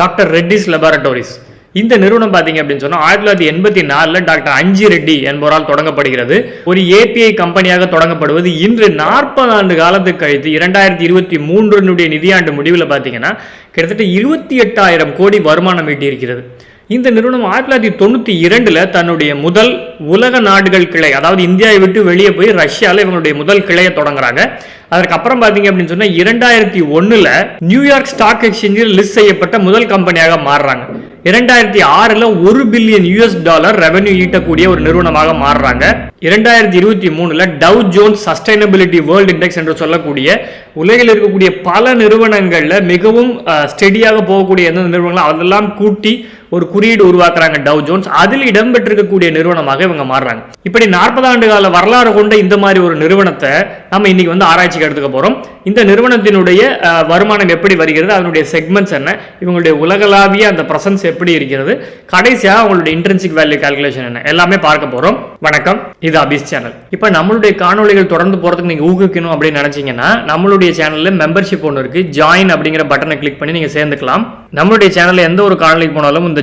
Doctor Reddy's லெபார்டோரிஸ் இந்த நிறுவனம் பார்த்தீங்க அப்படின்னு சொன்னால் ஆயிரத்தி தொள்ளாயிரத்தி எண்பத்தி நாலில் டாக்டர் அஞ்சி ரெட்டி என்பவரால் தொடங்கப்படுகிறது. ஒரு ஏபிஐ கம்பெனியாக தொடங்கப்படுவது இன்று நாற்பது ஆண்டு காலத்துக்கு கழித்து இரண்டாயிரத்தி இருபத்தி மூன்றினுடைய நிதியாண்டு முடிவில் பார்த்தீங்கன்னா கிட்டத்தட்ட இருபத்தி எட்டாயிரம் கோடி வருமானம் ஈட்டியிருக்கிறது. இந்த நிறுவனம் ஆயிரத்தி தொள்ளாயிரத்தி தொண்ணூற்றி இரண்டில் தன்னுடைய முதல் உலக நாடுகள் கிளை அதாவது இந்தியாவை விட்டு வெளியே போய் ரஷ்யாவில் இவங்களுடைய முதல் கிளையை தொடங்குறாங்க. அதற்கப்புறம் பார்த்தீங்க அப்படின்னு சொன்னால் இரண்டாயிரத்தி ஒன்றில் நியூயார்க் ஸ்டாக் எக்ஸ்சேஞ்சில் லிஸ்ட் செய்யப்பட்ட முதல் கம்பெனியாக மாறுறாங்க. இரண்டாயிரத்தி ஆறில் ஒரு பில்லியன் யூஎஸ் டாலர் ரெவன்யூ ஈட்டக்கூடிய ஒரு நிறுவனமாக மாறுறாங்க. இரண்டாயிரத்தி இருபத்தி மூணில் Dow Jones sustainability world index என்று சொல்லக்கூடிய உலகில் இருக்கக்கூடிய பல நிறுவனங்களில் மிகவும் ஸ்டெடியாக போகக்கூடிய எந்த நிறுவனங்களும் அதெல்லாம் கூட்டி ஒரு குறியீடு உருவாக்குறாங்க டவ் ஜோன்ஸ். அதில் இடம்பெற்றிருக்கக்கூடிய நிறுவனமாக இவங்க மாறுறாங்க. இப்படி நாற்பது ஆண்டு கால வரலாறு கொண்ட இந்த மாதிரி ஒரு நிறுவனத்தை நம்ம இன்னைக்கு வந்து ஆராய்ச்சிக்கு எடுத்துக்க போறோம். இந்த நிறுவனத்தினுடைய வருமானம் எப்படி வருகிறது அதனுடைய செக்மெண்ட்ஸ் என்ன இவங்களுடைய உலகளாவிய அந்த பிரசன்ஸ் எப்படி இருக்கிறது கடைசியாக அவங்களுடைய இன்டர்ன்ஷிப் வேல்யூ கால்குலேஷன் என்ன எல்லாமே பார்க்க போறோம். வணக்கம் இது அபிஸ் சேனல் இப்போ நம்மளுடைய காணொளிகள் தொடர்ந்து போறதுக்கு நீங்க ஊக்குவிக்கணும் அப்படின்னு நினைச்சீங்கன்னா நம்மளுடைய சேனல்ல மெம்பர்ஷிப் ஒன்று இருக்கு ஜாயின் அப்படிங்கிற பட்டனை கிளிக் பண்ணி நீங்க சேர்ந்துக்கலாம். நம்மளுடைய சேனல்ல எந்த ஒரு காணொலிக்கு போனாலும் இந்த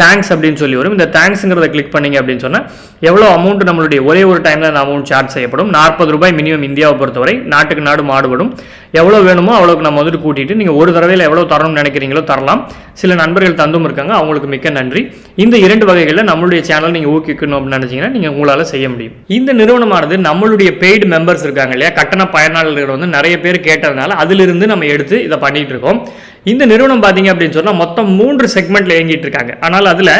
தேங்க்ஸ் அப்படின்னு சொல்லி வரும். இந்த தேங்க்ஸுங்கிறத கிளிக் பண்ணீங்க அப்படின்னு சொன்னால் எவ்வளோ அமௌண்ட் நம்மளுடைய ஒரே ஒரு டைமில் அந்த அமௌண்ட் சார்ஜ் செய்யப்படும். நாற்பது ரூபாய் மினிமம் இந்தியாவை பொறுத்தவரை நாட்டுக்கு நாடு மாடுபடும். எவ்வளோ வேணுமோ அவ்வளோக்கு நம்ம வந்துட்டு கூட்டிட்டு நீங்கள் ஒரு தடவையில் எவ்வளோ தரணும்னு நினைக்கிறீங்களோ தரலாம். சில நண்பர்கள் தந்தும் இருக்காங்க அவங்களுக்கு மிக்க நன்றி. இந்த இரண்டு வகைகளில் நம்மளுடைய சேனல் நீங்கள் ஊக்கிக்கணும் அப்படின்னு நினைச்சீங்கன்னா நீங்கள் உங்களால் செய்ய முடியும். இந்த நிறுவனமானது நம்மளுடைய பெய்டு மெம்பர்ஸ் இருக்காங்க இல்லையா? கட்டண பயனாளர்கள் வந்து நிறைய பேர் கேட்டதுனால அதிலிருந்து நம்ம எடுத்து இதை பண்ணிகிட்டு இருக்கோம். இந்த நிறுவனம் பார்த்தீங்க அப்படின்னு சொன்னால் மொத்தம் மூன்று செக்மெண்ட்ல இயங்கிட்டு இருக்காங்க. ஆனால் அதில்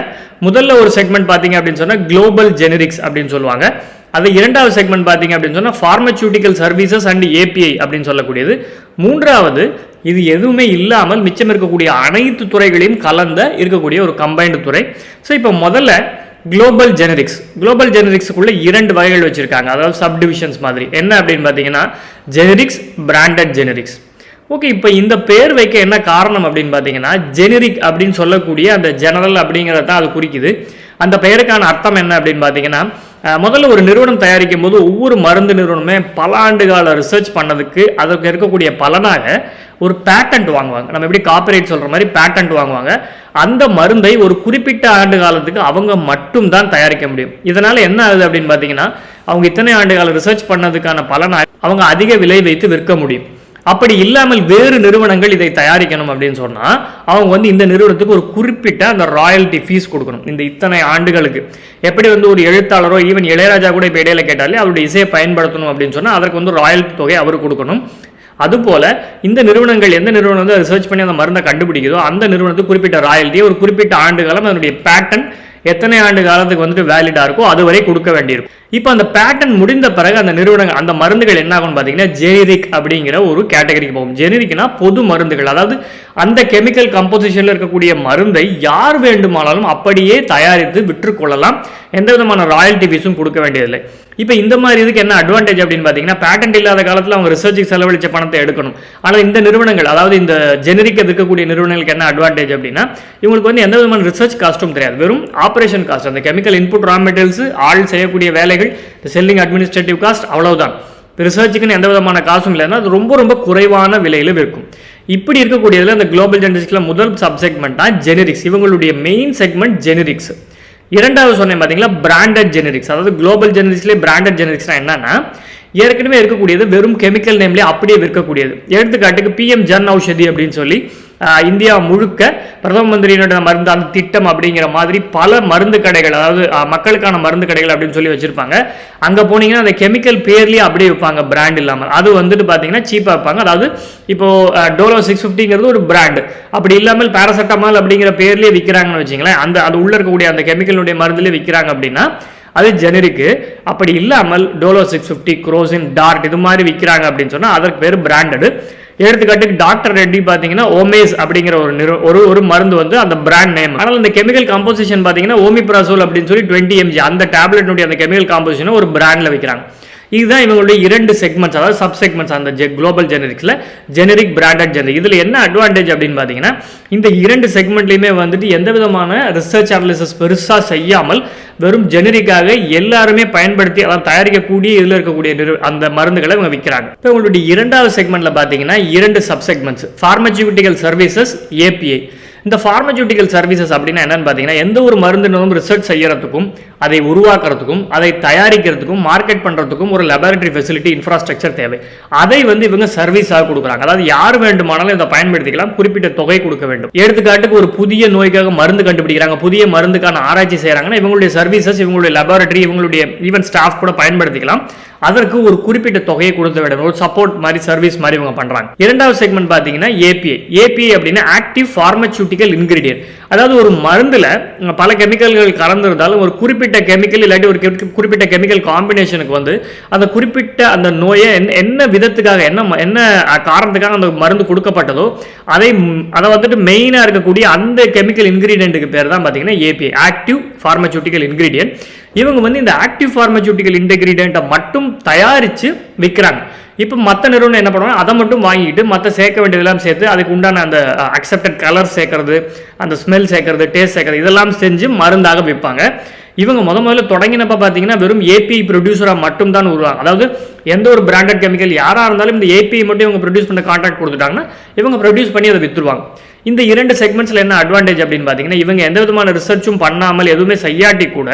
முதல்ல ஒரு செக்மெண்ட் பார்த்தீங்க அப்படின்னு சொன்னால் குளோபல் ஜெனரிக்ஸ் அப்படின்னு சொல்லுவாங்க. அது இரண்டாவது செக்மெண்ட் பார்த்தீங்க அப்படின்னு சொன்னால் ஃபார்மசூட்டிக்கல் சர்வீசஸ் அண்ட் ஏபிஐ அப்படின்னு சொல்லக்கூடியது. மூன்றாவது இது எதுவுமே இல்லாமல் மிச்சம் இருக்கக்கூடிய அனைத்து துறைகளையும் கலந்த இருக்கக்கூடிய ஒரு கம்பைன்டு துறை. ஸோ இப்போ முதல்ல குளோபல் ஜெனரிக்ஸ் குளோபல் ஜெனரிக்ஸுக்குள்ள இரண்டு வகைகள் வச்சுருக்காங்க. அதாவது சப்டிவிஷன்ஸ் மாதிரி. என்ன அப்படின்னு பார்த்தீங்கன்னா ஜெனரிக்ஸ் பிராண்டட் ஜெனரிக்ஸ் ஓகே இப்போ இந்த பேர் வைக்க என்ன காரணம் அப்படின்னு பார்த்தீங்கன்னா ஜெனரிக் அப்படின்னு சொல்லக்கூடிய அந்த ஜெனரல் அப்படிங்கிறத தான் அது குறிக்குது. அந்த பெயருக்கான அர்த்தம் என்ன அப்படின்னு பார்த்தீங்கன்னா முதல்ல ஒரு நிறுவனம் தயாரிக்கும் போது ஒவ்வொரு மருந்து நிறுவனமே பல ஆண்டு கால ரிசர்ச் பண்ணதுக்கு அதற்கு இருக்கக்கூடிய பலனாக ஒரு பேட்டன்ட் வாங்குவாங்க. நம்ம எப்படி காப்பிரைட் சொல்கிற மாதிரி பேட்டன்ட் வாங்குவாங்க. அந்த மருந்தை ஒரு குறிப்பிட்ட ஆண்டு காலத்துக்கு அவங்க மட்டும் தான் தயாரிக்க முடியும். இதனால் என்ன ஆகுது அப்படின்னு பார்த்தீங்கன்னா அவங்க இத்தனை ஆண்டு கால ரிசர்ச் பண்ணதுக்கான பலனாக அவங்க அதிக விலை வைத்து விற்க முடியும். அப்படி இல்லாமல் வேறு நிறுவனங்கள் இதை தயாரிக்கணும் அப்படின்னு சொன்னால் அவங்க வந்து இந்த நிறுவனத்துக்கு ஒரு குறிப்பிட்ட அந்த ராயல்டி ஃபீஸ் கொடுக்கணும். இந்த இத்தனை ஆண்டுகளுக்கு. எப்படி வந்து ஒரு எழுத்தாளரோ ஈவன் இளையராஜா கூட இப்போ இடையில கேட்டாலே அவருடைய இசையை பயன்படுத்தணும் அப்படின்னு சொன்னால் அதற்கு வந்து ராயல்ட்டி தொகை அவர் கொடுக்கணும். அதுபோல இந்த நிறுவனங்கள் எந்த நிறுவனம் வந்து ரிசர்ச் பண்ணி அந்த மருந்தை கண்டுபிடிக்குதோ அந்த நிறுவனத்துக்கு குறிப்பிட்ட ராயல்ட்டி ஒரு குறிப்பிட்ட ஆண்டு காலம் அதனுடைய பேட்டன் எத்தனை ஆண்டு காலத்துக்கு வந்துட்டு வேலிடா இருக்கோ அது வரை கொடுக்க வேண்டியிருக்கும். இப்போ அந்த பேட்டன் முடிந்த பிறகு அந்த நிறுவனங்கள் அந்த மருந்துகள் என்ன ஆகும்னு பார்த்தீங்கன்னா ஜெனரிக் அப்படிங்கிற ஒரு கேட்டகரிக்கு போகும். ஜெனரிக்னா பொது மருந்துகள். அதாவது அந்த கெமிக்கல் கம்போசிஷனில் இருக்கக்கூடிய மருந்தை யார் வேண்டுமானாலும் அப்படியே தயாரித்து விற்றுக்கொள்ளலாம். எந்த விதமான ராயல்டி ஃபீஸும் கொடுக்க வேண்டியதில்லை. இப்போ இந்த மாதிரி இதுக்கு என்ன அட்வான்டேஜ் அப்படின்னு பார்த்தீங்கன்னா பேட்டன்ட் இல்லாத காலத்தில் அவங்க ரிசர்ச்சுக்கு செலவழிச்ச பணத்தை எடுக்கணும். ஆனால் இந்த நிறுவனங்கள் அதாவது இந்த ஜெனரிக் இருக்கக்கூடிய நிறுவனங்களுக்கு என்ன அட்வான்டேஜ் அப்படின்னா இவங்களுக்கு வந்து எந்த விதமான ரிசர்ச் காஸ்ட்டும் தெரியாது வெறும் ஆப்ரேஷன் காஸ்ட் அந்த கெமிக்கல் இன்புட் ரா மெட்டீரியல்ஸ் ஆள் செய்யக்கூடிய வேலைகள் செல்லிங் அட்மினிஸ்ட்ரேட்டிவ் காஸ்ட் அவ்வளவுதான். ரிசர்ச்சுக்குன்னு எந்த விதமான காசும் இல்லைன்னா அது ரொம்ப ரொம்ப குறைவான விலையில் விற்கும். இப்படி இருக்கக்கூடியதில் அந்த குளோபல் ஜெனரிக்ஸில் முதல் சப் செக்மெண்ட் தான் ஜெனரிக்ஸ் இவங்களுடைய மெயின் செக்மெண்ட் ஜெனரிக்ஸ் இரண்டாவது சொன்னேன் பார்த்தீங்களா பிராண்டட் ஜெனரிக்ஸ் அதாவது குளோபல் ஜெனரிக்ஸ்லேயே பிராண்டட் ஜெனரிக்ஸ்னா என்னன்னா ஏற்கனவே இருக்கக்கூடியது வெறும் கெமிக்கல் நேம்லேயே அப்படியே விற்கக்கூடியது. எடுத்துக்காட்டுக்கு பிஎம் ஜன் ஔஷதி அப்படின்னு சொல்லி இந்தியா முழுக்க பிரதம மந்திரியினுடைய மருந்து அந்த திட்டம் அப்படிங்கிற மாதிரி பல மருந்து கடைகள் அதாவது மக்களுக்கான மருந்து கடைகள் அப்படின்னு சொல்லி வச்சிருப்பாங்க. அங்கே போனீங்கன்னா அந்த கெமிக்கல் பேர்லேயே அப்படியே வைப்பாங்க பிராண்ட் இல்லாமல் அது வந்துட்டு பார்த்தீங்கன்னா சீப்பாக வைப்பாங்க. அதாவது இப்போ டோலோ சிக்ஸ் ஃபிஃப்டிங்கிறது ஒரு பிராண்டு அப்படி இல்லாமல் பேராசெட்டமால் அப்படிங்கிற பேர்லேயே விற்கிறாங்கன்னு வச்சிங்களேன் அந்த அது உள்ள இருக்கக்கூடிய அந்த கெமிக்கலுடைய மருந்துலேயே விற்கிறாங்க அப்படின்னா அது ஜெனரிக்கு அப்படி இல்லாமல் டோலோ சிக்ஸ் ஃபிஃப்டி குரோசின் டார்ட் இது மாதிரி விற்கிறாங்க அப்படின்னு சொன்னால் அதற்கு பேர் பிராண்டடு எடுத்துக்காட்டுக்கு டாக்டர் ரெட்டி பார்த்தீங்கன்னா ஓமேஸ் அப்படிங்கிற ஒரு நிறு ஒரு ஒரு மருந்து வந்து அந்த பிராண்ட் நேம் ஆனால் அந்த கெமிக்கல் காம்போசிஷன் பார்த்தீங்கன்னா ஓமிப்ராசோல் அப்படின்னு சொல்லி டுவெண்ட்டி எம்ஜி அந்த டேப்லெட்னுடைய அந்த கெமிக்கல் காம்போசிஷனை ஒரு பிராண்டில் விற்கிறாங்க இதுதான் இவங்களுடைய இரண்டு செக்மெண்ட்ஸ் அதாவது சப் செக்மெண்ட்ஸ் அந்த குளோபல் ஜெனரிக்ஸில் ஜெனரிக் பிராண்டட் ஜெனரிக் இதில் என்ன அட்வான்டேஜ் அப்படின்னு பார்த்தீங்கன்னா இந்த இரண்டு செக்மெண்ட்லையுமே வந்துட்டு எந்த விதமான ரிசர்ச் அனாலிசிஸ் பெருசாக செய்யாமல் வெறும் ஜெனரிக்காக எல்லாருமே பயன்படுத்தி அதாவது தயாரிக்கக்கூடிய இதில் இருக்கக்கூடிய அந்த மருந்துகளை இவங்க விற்கிறாங்க இப்போ உங்களுடைய இரண்டாவது செக்மெண்ட்டில் பார்த்தீங்கன்னா இரண்டு sub segments pharmaceutical services API இந்த ஃபார்மசியூட்டிக்கல் சர்வீசஸ் அப்படின்னா என்னன்னு பார்த்தீங்கன்னா எந்த ஒரு மருந்தினும் ரிசர்ச் செய்யறதுக்கும் அதை உருவாக்குறதுக்கும் அதை தயாரிக்கிறதுக்கும் மார்க்கெட் பண்ணுறதுக்கும் ஒரு லெபார்டரி ஃபெசிலிட்டி இன்ஃப்ராஸ்ட்ரக்சர் தேவை. அதை வந்து இவங்க சர்வீஸாக கொடுக்குறாங்க. அதாவது யார் வேண்டுமானாலும் இதை பயன்படுத்திக்கலாம். குறிப்பிட்ட தொகை கொடுக்க வேண்டும். எடுத்துக்காட்டுக்கு ஒரு புதிய நோய்க்காக மருந்து கண்டுபிடிக்கிறாங்க. புதிய மருந்துக்கான ஆராய்ச்சி செய்கிறாங்கன்னா இவங்களுடைய சர்வீசஸ் இவங்களுடைய லெபார்டரி இவங்களுடைய ஈவன் ஸ்டாஃப் கூட பயன்படுத்திக்கலாம். அதற்கு ஒரு குறிப்பிட்ட தொகையை கொடுத்து விடணும் ஒரு சப்போர்ட் மாதிரி சர்வீஸ் மாதிரி இவங்க பண்றாங்க. இரண்டாவது செக்மெண்ட் பார்த்தீங்கன்னா ஏபிஐ ஏபிஐ அப்படின்னா ஆக்டிவ் பார்மசூட்டிக்கல் இன்கிரீடியன்ட் அதாவது ஒரு மருந்தில் பல கெமிக்கல்கள் கலந்துருந்தாலும் ஒரு குறிப்பிட்ட கெமிக்கல் இல்லாட்டி ஒரு குறிப்பிட்ட கெமிக்கல் காம்பினேஷனுக்கு வந்து அந்த குறிப்பிட்ட அந்த நோயை என்ன- என்ன விதத்துக்காக என்ன ம- என்ன காரணத்துக்காக அந்த மருந்து கொடுக்கப்பட்டதோ அதை அதை வந்துட்டு மெயினாக இருக்கக்கூடிய அந்த கெமிக்கல் இன்கிரீடியண்ட்டுக்கு பேர் தான் பார்த்தீங்கன்னா ஏபிஐ ஆக்டிவ் ஃபார்மசூட்டிக்கல் இன்கிரீடியன்ட் இவங்க வந்து இந்த ஆக்டிவ் ஃபார்மசூட்டிக்கல் இன்கிரீடியண்ட்டை மட்டும் தயாரித்து விற்கிறாங்க இப்போ மற்ற நிறுவனம் என்ன பண்ணுவாங்க? அதை மட்டும் வாங்கிட்டு மற்ற சேர்க்க வேண்டியதெல்லாம் சேர்த்து அதுக்கு உண்டான அந்த அக்செப்டட் கலர் சேர்க்கறது அந்த ஸ்மெல் சேர்க்கறது டேஸ்ட் சேர்க்கறது இதெல்லாம் செஞ்சு மருந்தாக விற்பாங்க. இவங்க முத முதல்ல தொடங்கினப்ப பார்த்தீங்கன்னா வெறும் ஏபிஐ ப்ரொடியூசராக மட்டும் தான் உருவாங்க. அதாவது எந்த ஒரு பிராண்டட் கெமிக்கல் யாராக இருந்தாலும் இந்த ஏபிஐ மட்டும் இவங்க ப்ரொடியூஸ் பண்ண கான்ட்ராக்ட் கொடுத்துட்டாங்கன்னா இவங்க ப்ரொடியூஸ் பண்ணி அதை விற்றுருவாங்க இந்த இரண்டு செக்மெண்ட்ஸில் என்ன அட்வான்டேஜ் அப்படின்னு பார்த்தீங்கன்னா இவங்க எந்த விதமான ரிசர்ச்சும் பண்ணாமல் எதுவுமே செய்யாட்டி கூட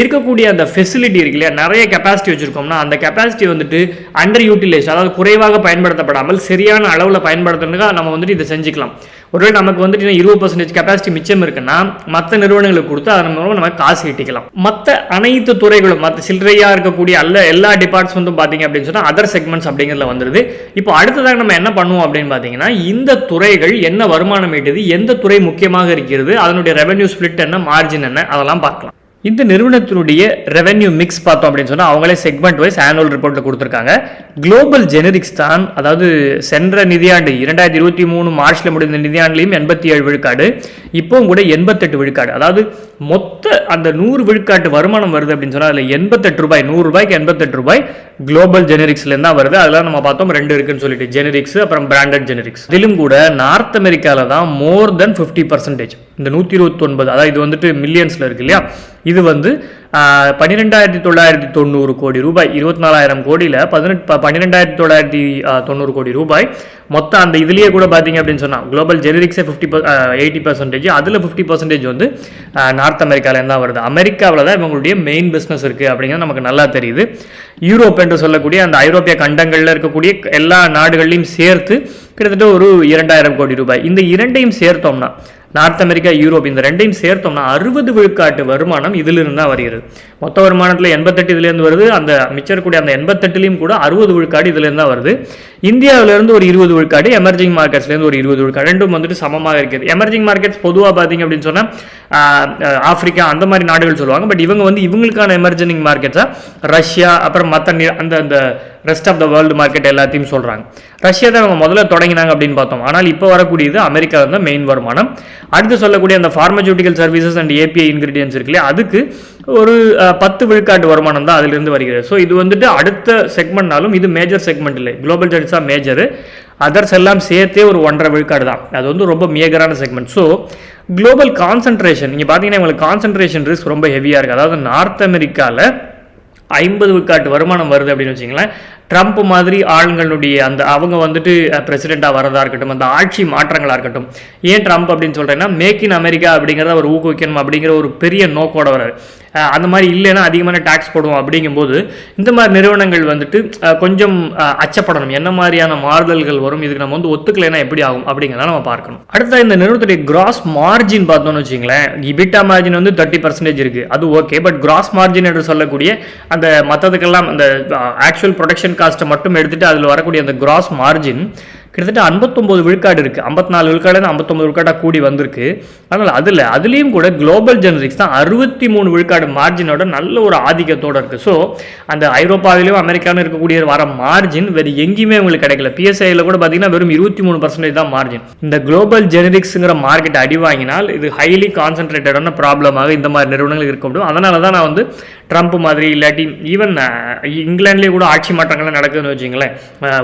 இருக்கக்கூடிய அந்த ஃபெசிலிட்டி இருக்கு இல்லையா? நிறைய கெப்பாசிட்டி வச்சுருக்கோம்னா அந்த கெப்பாசிட்டி வந்துட்டு அண்டர் யூட்டிலைஸ் அதாவது குறைவாக பயன்படுத்தப்படாமல் சரியான அளவில் பயன்படுத்துறதுக்காக நம்ம வந்துட்டு இதை செஞ்சுக்கலாம். ஒருவேளை நமக்கு வந்துட்டு இருபது பர்சன்டேஜ் கெப்பாசிட்டி மிச்சம் இருக்குன்னா மற்ற நிறுவனங்களுக்கு கொடுத்து அதன் மூலம் நம்ம காசு ஈட்டிக்கலாம். மற்ற அனைத்து துறைகளும் மற்ற சில்லறையாக இருக்கக்கூடிய அல்ல எல்லா டிபார்ட்ஸ் வந்து பார்த்தீங்க அப்படின்னு சொன்னால் அதர் செக்மெண்ட்ஸ் அப்படிங்கிறதுல வந்துருது. இப்போ அடுத்ததாக நம்ம என்ன பண்ணுவோம் அப்படின்னு பார்த்தீங்கன்னா இந்த துறைகள் என்ன வருமானம் ஈட்டுது எந்த துறை முக்கியமாக இருக்கிறது அதனுடைய ரெவென்யூ ஸ்பிளிட் என்ன மார்ஜின் என்ன அதெல்லாம் பார்க்கலாம். இந்த நிறுவனத்தினுடைய ரெவென்யூ மிக்ஸ் பார்த்தோம் அப்படின்னு சொன்னால் அவங்களே செக்மெண்ட் வைஸ் ஆனுவல் ரிப்போர்ட்டில் கொடுத்துருக்காங்க. குளோபல் ஜெனரிக்ஸ் தான் அதாவது சென்ற நிதியாண்டு இரண்டாயிரத்தி இருபத்தி மூணு மார்ச்ல முடிந்த நிதியாண்டுலையும் எண்பத்தி ஏழு விழுக்காடு இப்போவும் கூட எண்பத்தெட்டு விழுக்காடு. அதாவது மொத்த அந்த நூறு விழுக்காட்டு வருமானம் வருது அப்படின்னு சொன்னால் அதில் எண்பத்தெட்டு ரூபாய் நூறு ரூபாய்க்கு எண்பத்தெட்டு ரூபாய் குளோபல் ஜெனரிக்ஸ்லேருந்து தான் வருது. அதெல்லாம் நம்ம பார்த்தோம் ரெண்டு இருக்குன்னு சொல்லிட்டு. ஜெனரிக்ஸ் அப்புறம் பிராண்டட் ஜெனரிக்ஸ் இதிலும் கூட நார்த் அமெரிக்காவில் தான் மோர் தென் ஃபிஃப்டி பர்சன்டேஜ் இந்த நூற்றி இருபத்தொன்பது அதாவது இது வந்துட்டு மில்லியன்ஸில் இருக்கு இல்லையா? இது வந்து பன்னிரெண்டாயிரத்தி தொள்ளாயிரத்தி தொண்ணூறு கோடி ரூபாய் இருபத்தி நாலாயிரம் கோடியில் பதினெட்டு பன்னிரெண்டாயிரத்தி தொள்ளாயிரத்தி தொண்ணூறு கோடி ரூபாய். மொத்தம் அந்த இதுலேயே கூட பார்த்தீங்க அப்படின்னு சொன்னால் குளோபல் ஜெனரிக்ஸே ஃபிஃப்டி எயிட்டி பர்சன்டேஜ் அதில் ஃபிஃப்டி பர்சன்டேஜ் வந்து நார்த் அமெரிக்காவிலேருந்து தான் வருது. அமெரிக்காவில் தான் இவங்களுடைய மெயின் பிஸ்னஸ் இருக்குது அப்படிங்கிறது நமக்கு நல்லா தெரியுது. யூரோப் என்று சொல்லக்கூடிய அந்த ஐரோப்பிய கண்டங்களில் இருக்கக்கூடிய எல்லா நாடுகள்லையும் சேர்த்து கிட்டத்தட்ட ஒரு இரண்டாயிரம் கோடி ரூபாய். இந்த இரண்டையும் சேர்த்தோம்னா நார்த் அமெரிக்கா யூரோப் இந்த ரெண்டையும் சேர்த்தோம்னா அறுபது விழுக்காட்டு வருமானம் இதிலிருந்து தான் வருகிறது. மொத்த வருமானத்தில் எண்பத்தெட்டு இதுலேருந்து வருது. அந்த மிச்சம் இருக்கக்கூடிய அந்த எண்பத்தெட்டுலேயும் கூட அறுபது விழுக்காடு இதுலேருந்து தான் வருது. இந்தியாவிலேருந்து ஒரு இருபது விழுக்காடு எமர்ஜிங் மார்க்கெட்ஸ்லேருந்து ஒரு இருபது விழுக்காடு. ரெண்டும் வந்துட்டு சமமாக இருக்குது எமர்ஜிங் மார்க்கெட்ஸ் பொதுவாக பார்த்தீங்க அப்படின்னு சொன்னால் ஆப்பிரிக்கா அந்த மாதிரி நாடுகள் சொல்லுவாங்க. பட் இவங்க வந்து இவங்களுக்கான எமர்ஜிங் மார்க்கெட்ஸாக ரஷ்யா அப்புறம் மற்ற அந்த அந்த rest of the world market எல்லாத்தையும் சொல்கிறாங்க ரஷ்யா தான் அவங்க முதல்ல தொடங்கினாங்க அப்படின்னு பார்த்தோம். ஆனால் இப்போ வரக்கூடியது அமெரிக்கா தான் மெயின் வருமானம். அடுத்து சொல்லக்கூடிய அந்த pharmaceutical services and API ingredients இருக்கு இல்லையா? அதுக்கு ஒரு பத்து விழுக்காட்டு வருமானம் தான் அதிலிருந்து வருகிறது. ஸோ இது வந்துட்டு அடுத்த செக்மெண்ட்னாலும் இது மேஜர் செக்மெண்ட் இல்லை. குளோபல் ஜெட்ஸா மேஜர் அதர்ஸ் எல்லாம் சேர்த்தே ஒரு ஒன்றரை விழுக்காடு தான். அது வந்து ரொம்ப மேகரான செக்மெண்ட் ஸோ குளோபல் கான்சன்ட்ரேஷன் நீங்கள் பார்த்தீங்கன்னா உங்களுக்கு கான்சன்ட்ரேஷன் ரிஸ்க் ரொம்ப ஹெவியாக இருக்குது அதாவது நார்த் அமெரிக்காவில் ஐம்பது விழுக்காட்டு வருமானம் வருது அப்படின்னு வச்சிங்களேன் ட்ரம்ப் மாதிரி ஆளுங்களுடைய அந்த அவங்க வந்துட்டு பிரசிடெண்ட்டாக வரதா இருக்கட்டும் அந்த ஆட்சி மாற்றங்களாக இருக்கட்டும் ஏன் ட்ரம்ப் அப்படின்னு சொல்கிறேன்னா மேக் இன் அமெரிக்கா அப்படிங்கிறத அவர் ஊக்குவிக்கணும் அப்படிங்கிற ஒரு பெரிய நோக்கோட வராது அந்த மாதிரி இல்லைன்னா அதிகமான டேக்ஸ் போடுவோம் அப்படிங்கும்போது இந்த மாதிரி நிறுவனங்கள் வந்துட்டு கொஞ்சம் அச்சப்படணும். என்ன மாதிரியான மாறுதல்கள் வரும்? இதுக்கு நம்ம வந்து ஒத்துக்கலைன்னா எப்படி ஆகும்? அப்படிங்கிறத நம்ம பார்க்கணும். அடுத்த இந்த நிறுவனத்துடைய கிராஸ் மார்ஜின் பார்த்தோம்னு வச்சுங்களேன் இபிட்டா மார்ஜின் வந்து தேர்ட்டி பர்சன்டேஜ் இருக்குது அது ஓகே பட் கிராஸ் மார்ஜின் என்று சொல்லக்கூடிய அந்த மற்றதுக்கெல்லாம் அந்த ஆக்சுவல் ப்ரொடக்ஷன் காஸ்ட்டை மட்டும் எடுத்துகிட்டு அதில் வரக்கூடிய அந்த கிராஸ் மார்ஜின் கிட்டத்தட்ட ஐம்பத்தொம்போது விழுக்காடு இருக்குது ஐம்பத்தி நாலு விழுக்காடு ஐம்பத்தொம்பது விழுக்காடாக கூடி வந்திருக்கு. அதனால் அதில் அதுலேயும் கூட குளோபல் ஜெனரிக்ஸ் தான் அறுபத்தி மூணு விழுக்காடு மார்ஜினோட நல்ல ஒரு ஆதிக்கத்தோடு இருக்குது ஸோ அந்த ஐரோப்பாவிலும் அமெரிக்காவிலும் இருக்கக்கூடிய வர மார்ஜின் வேறு எங்கேயுமே உங்களுக்கு கிடைக்கல. பிஎஸ்ஐயில் கூட பார்த்தீங்கன்னா வெறும் இருபத்தி மூணு பர்சன்டேஜ் தான் மார்ஜின் இந்த குளோபல் ஜெனரிக்ஸுங்கிற மார்க்கெட் அடி வாங்கினால் இது ஹைலி கான்சன்ட்ரேட்டடான ப்ராப்ளமாக இந்த மாதிரி நிறுவனங்கள் இருக்க முடியும். அதனால தான் நான் வந்து ட்ரம்ப் மாதிரி இல்லாட்டி ஈவன் இங்கிலாந்துலேயே கூட ஆட்சி மாற்றங்கள்லாம் நடக்குதுன்னு வச்சுங்களேன்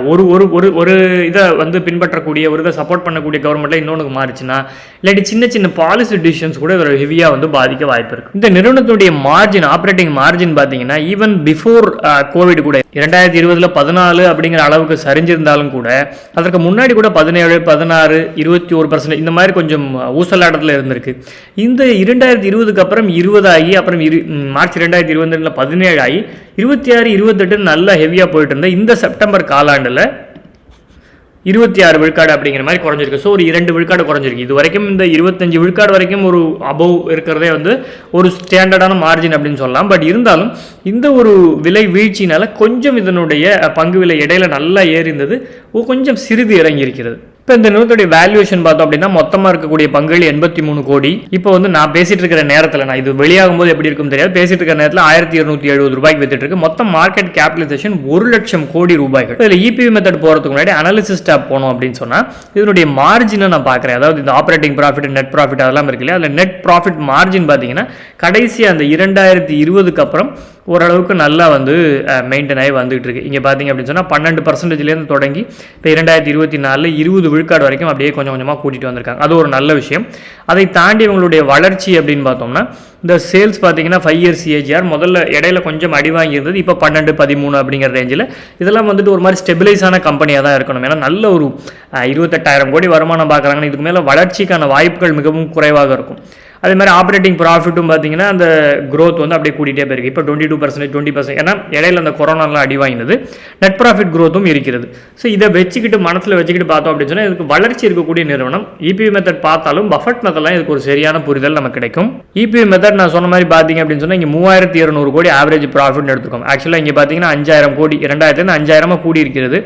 ஒரு ஒரு ஒரு ஒரு இதை வந்து பின்பற்றக்கூடிய ஒரு இதை சப்போர்ட் பண்ணக்கூடிய கவர்மெண்ட்டில் இன்னொன்று மாறிச்சுன்னா இல்லாட்டி சின்ன சின்ன பாலிசி டிசிஷன்ஸ் கூட இதில் ஹெவியாக வந்து பாதிக்க வாய்ப்பு இருக்குது இந்த நிறுவனத்துடைய மார்ஜின் ஆப்ரேட்டிங் மார்ஜின் பார்த்தீங்கன்னா ஈவன் பிஃபோர் கோவிட் கூட இரண்டாயிரத்தி இருபதில் பதினாலு அப்படிங்கிற அளவுக்கு சரிஞ்சிருந்தாலும் கூட அதற்கு முன்னாடி கூட பதினேழு பதினாறு இருபத்தி ஒரு பர்சன்ட் இந்த மாதிரி கொஞ்சம் ஊசலாட்டத்தில் இருந்திருக்கு. இந்த இரண்டாயிரத்தி இருபதுக்கு அப்புறம் இருபதாகி அப்புறம் இரு மார்ச் ரெண்டாயிரத்தி இருபத்தி ரெண்டில் பதினேழு ஆகி இருபத்தி ஆறு இருபத்தெட்டு நல்லா ஹெவியாக போயிட்டு இருந்தேன் இந்த செப்டம்பர் காலாண்டில் இருபத்தி ஆறு விழுக்காடு அப்படிங்கிற மாதிரி குறைஞ்சிருக்கு. ஸோ ஒரு இரண்டு விழுக்காடு குறைஞ்சிருக்கு. இது வரைக்கும் இந்த இருபத்தஞ்சு விழுக்காடு வரைக்கும் ஒரு அபவ் இருக்கிறதே வந்து ஒரு ஸ்டாண்டர்டான மார்ஜின் அப்படின்னு சொல்லலாம். பட் இருந்தாலும் இந்த ஒரு விலை வீழ்ச்சினால கொஞ்சம் இதனுடைய பங்கு விலை இடையில நல்லா ஏறி இருந்தது கொஞ்சம் சிறிது இறங்கி இருக்கிறது இப்போ இந்த நிறுவனத்துடைய வேல்யூவேஷன் பார்த்தோம் அப்படின்னா மொத்தமாக இருக்கக்கூடிய பங்குகள் எண்பத்தி மூணு கோடி. இப்போ வந்து நான் பேசிட்டு இருக்கிற நேரத்தில் நான் இது வெளியாகும் போது எப்படி இருக்கும் தெரியாது. பேசிட்டு இருக்கிற நேரத்தில் ஆயிரத்தி இருநூத்தி எழுபது ரூபாய்க்கு வித்துட்டு இருக்கு. மொத்தம் மார்க்கெட் கேபிடலைசேஷன் ஒரு லட்சம் கோடி ரூபாய்கள். இதில் இபிவி மெத்தட் போகிறதுக்கு முன்னாடி அனாலிசிஸ் டேப் போனோம் அப்படின்னு சொன்னால் இதனுடைய மார்ஜினை நான் பார்க்குறேன். அதாவது இந்த ஆப்ரேட்டிங் ப்ராஃபிட் நெட் ப்ராஃபிட் அதெல்லாம் இருக்கு இல்லையா? அதில் நெட் ப்ராஃபிட் மார்ஜின் பார்த்தீங்கன்னா கடைசி அந்த இரண்டாயிரத்தி இருபதுக்கு அப்புறம் ஓரளவுக்கு நல்லா வந்து மெயின்டைன் ஆகி வந்துகிட்டு இருக்கு இங்கே பார்த்தீங்க அப்படின்னு சொன்னால் பன்னெண்டு பர்சன்டேஜ்லேருந்து தொடங்கி இப்போ இரண்டாயிரத்தி இருபத்தி நாலில் இருபது விழுக்காடு வரைக்கும் அப்படியே கொஞ்சம் கொஞ்சமாக கூட்டிகிட்டு வந்திருக்காங்க. அது ஒரு நல்ல விஷயம். அதை தாண்டி இவங்களுடைய வளர்ச்சி அப்படின்னு பார்த்தோம்னா இந்த சேல்ஸ் பார்த்தீங்கன்னா ஃபைவ் இயர்ஸ் சிஏஜிஆர் முதல்ல இடையில கொஞ்சம் அடி வாங்கியிருந்தது. இப்போ பன்னெண்டு பதிமூணு அப்படிங்கிற ரேஞ்சில் இதெல்லாம் வந்துட்டு ஒரு மாதிரி ஸ்டெபிலைஸான கம்பெனியாக தான் இருக்கணும். ஏன்னா நல்ல ஒரு இருபத்தெட்டாயிரம் கோடி வருமானம் பார்க்குறாங்கன்னா இதுக்கு மேலே வளர்ச்சிக்கான வாய்ப்புகள் மிகவும் குறைவாக இருக்கும். அதே மாதிரி ஆப்ரேட்டிங் ப்ராஃபிட்டும் பார்த்தீங்கன்னா அந்த க்ரோத் வந்து அப்படியே கூட்டிகிட்டே போயிருக்கு. இப்போ twenty two percentage twenty percent ஏன்னா இடையில அந்த கொரோனாலாம் அடி வாங்கினது. நெட் ப்ராஃபிட் க்ரோத்தும் இருக்கிறது. ஸோ இதை வச்சுக்கிட்டு மனசில் வச்சுக்கிட்டு பார்த்தோம் அப்படின்னு சொன்னால் இதுக்கு வளர்ச்சி இருக்கக்கூடிய நிறுவனம் இபிவி மெத்தட் பார்த்தாலும் பஃபட் மெத்தட்லாம் இதுக்கு ஒரு சரியான புரிதல் நமக்கு கிடைக்கும். இபிவி மெத்தட் நான் சொன்ன மாதிரி பார்த்தீங்க அப்படின்னு சொன்னால் இங்கே மூவாயிரத்தி இருநூறு கோடி ஆவரேஜ் ப்ராஃபிட்னு எடுத்துக்கோம் ஆக்சுவலாக இங்கே பார்த்தீங்கன்னா அஞ்சாயிரம் கோடி இரண்டாயிரத்துலேருந்து அஞ்சாயிரமாக கூடி இருக்கிறது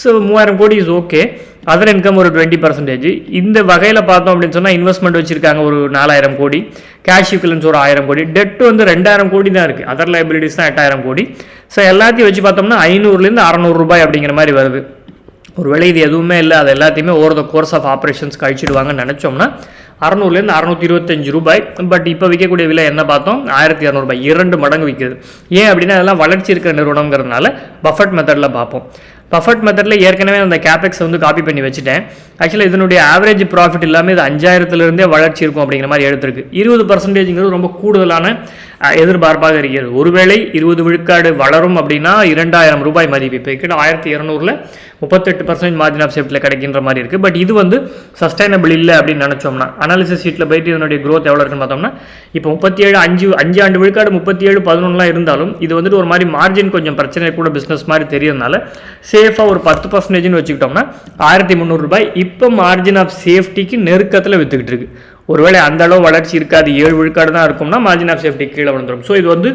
ஸோ மூவாயிரம் கோடி இஸ் ஓகே அதர் இன்கம் ஒரு டுவெண்ட்டி பர்சன்டேஜ் இந்த வகையில் பார்த்தோம் அப்படின்னு சொன்னால் இன்வெஸ்ட்மெண்ட் வச்சிருக்காங்க ஒரு நாலாயிரம் கோடி கேஷ் ஈக்குவலன்ஸ் ஒரு ஆயிரம் கோடி டெட் வந்து ரெண்டாயிரம் கோடி தான் இருக்குது அதர் லைபிலிட்டிஸ் தான் எட்டாயிரம் கோடி. ஸோ எல்லாத்தையும் வச்சு பார்த்தோம்னா ஐநூறுலேருந்து அறநூறு ரூபாய் அப்படிங்கிற மாதிரி வருது. ஒரு வேலை இது எதுவுமே இல்லை அது எல்லாத்தையுமே over the course of operations கழிச்சிடுவாங்கன்னு நினச்சோம்னா அறநூறுலேருந்து அறநூற்றி இருபத்தஞ்சு ரூபாய். பட் இப்போ விற்கக்கூடிய விலை என்ன பார்த்தோம்? ஆயிரத்தி இரநூறுபாய் இரண்டு மடங்கு விற்கிறது ஏன் அப்படின்னா அதெல்லாம் வளர்ச்சி இருக்கிற நிறுவனங்கிறதுனால பஃபட் மெத்தடில் பார்ப்போம். பஃபட் மெத்தடில் ஏற்கனவே அந்த கேபெக்ஸ் வந்து காப்பி பண்ணி வச்சுட்டேன். ஆக்சுவலாக இதனுடைய ஆவரேஜ் ப்ராஃபிட் இல்லாமல் இது அஞ்சாயிரத்துலேருந்தே வளர்ச்சி இருக்கும் அப்படிங்கிற மாதிரி எடுத்திருக்கு. இருபது பர்சன்டேஜுங்கிறது ரொம்ப கூடுதலான எதிர்பார்ப்பாக இருக்கிறது. ஒருவேளை இருபது விழுக்காடு வளரும் அப்படின்னா இரண்டாயிரம் ரூபாய் மதிப்பு. இப்போ கிட்ட ஆயிரத்தி இரநூறுல முப்பத்தெட்டு பர்சன்ட் மார்ஜின் ஆஃப் சேஃப்டியில் கிடைக்கின்ற மாதிரி இருக்குது பட் இது வந்து சஸ்டைனபிள் இல்லை அப்படின்னு நினச்சோம்னா அனாலிசிஸ் ஷீட்டில் போயிட்டு இதனுடைய க்ரோத் எவ்வளோ இருக்குன்னு பார்த்தோம்னா இப்போ முப்பத்தி ஏழு அஞ்சு அஞ்சு ஆண்டு விழுக்காடு முப்பத்தி ஏழு பதினொன்றுலாம் இருந்தாலும் இது வந்துட்டு ஒரு மாதிரி மார்ஜின் கொஞ்சம் பிரச்சனை கூட பிஸ்னஸ் மாதிரி தெரியறதுனால சேஃபாக ஒரு பத்து பர்சன்டேஜ்னு வச்சுக்கிட்டோம்னா ஆயிரத்தி முந்நூறுரூபாய் இப்போ மார்ஜின் ஆஃப் சேஃப்டிக்கு நெருக்கத்தில் விற்றுக்கிட்டு இருக்கு. ஒருவேளை அந்த அளவு வளர்ச்சி இருக்காது ஏழு விழுக்காடு தான் இருக்கும்னா மார்ஜின் ஆஃப் சேஃப்டி கீழே வந்துடும் ஸோ இது வந்து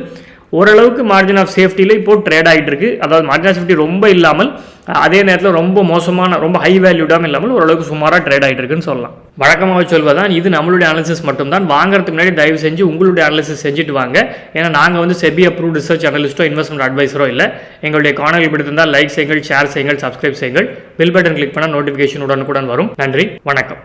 ஓரளவுக்கு மார்ஜின் ஆஃப் சேஃப்டியில் இப்போ ட்ரேட் ஆகிட்டு இருக்கு அதாவது மார்ஜின் ஆஃப் சேஃப்டி ரொம்ப இல்லாமல் அதே நேரத்தில் ரொம்ப மோசமான ரொம்ப ஹை வேல்யூடாமல் இல்லாமல் ஓரளவுக்கு சுமாராக ட்ரேட் ஆகிட்டு இருக்குன்னு சொல்லலாம். வழக்கமாக சொல்வதான் இது நம்மளுடைய அனாலிசிஸ் மட்டும்தான். வாங்குறதுக்கு முன்னாடி தயவு செஞ்சு உங்களுடைய அனாலிசிஸ் செஞ்சுட்டு வாங்க. ஏன்னா நாங்கள் வந்து செபி அப்ரூவ் ரிசர்ச் அனலிஸ்ட்டோ இன்வெஸ்ட்மெண்ட் அட்வைஸரோ இல்லை. எங்களுடைய காணொலி பிடித்திருந்தால் லைக் செய்யுங்கள் ஷேர் செய்யுங்கள் சப்ஸ்கிரைப் செய்யுங்கள். பில் பட்டன் கிளிக் பண்ணால் நோட்டிஃபிகேஷன் உடனுக்குடன் வரும். நன்றி வணக்கம்.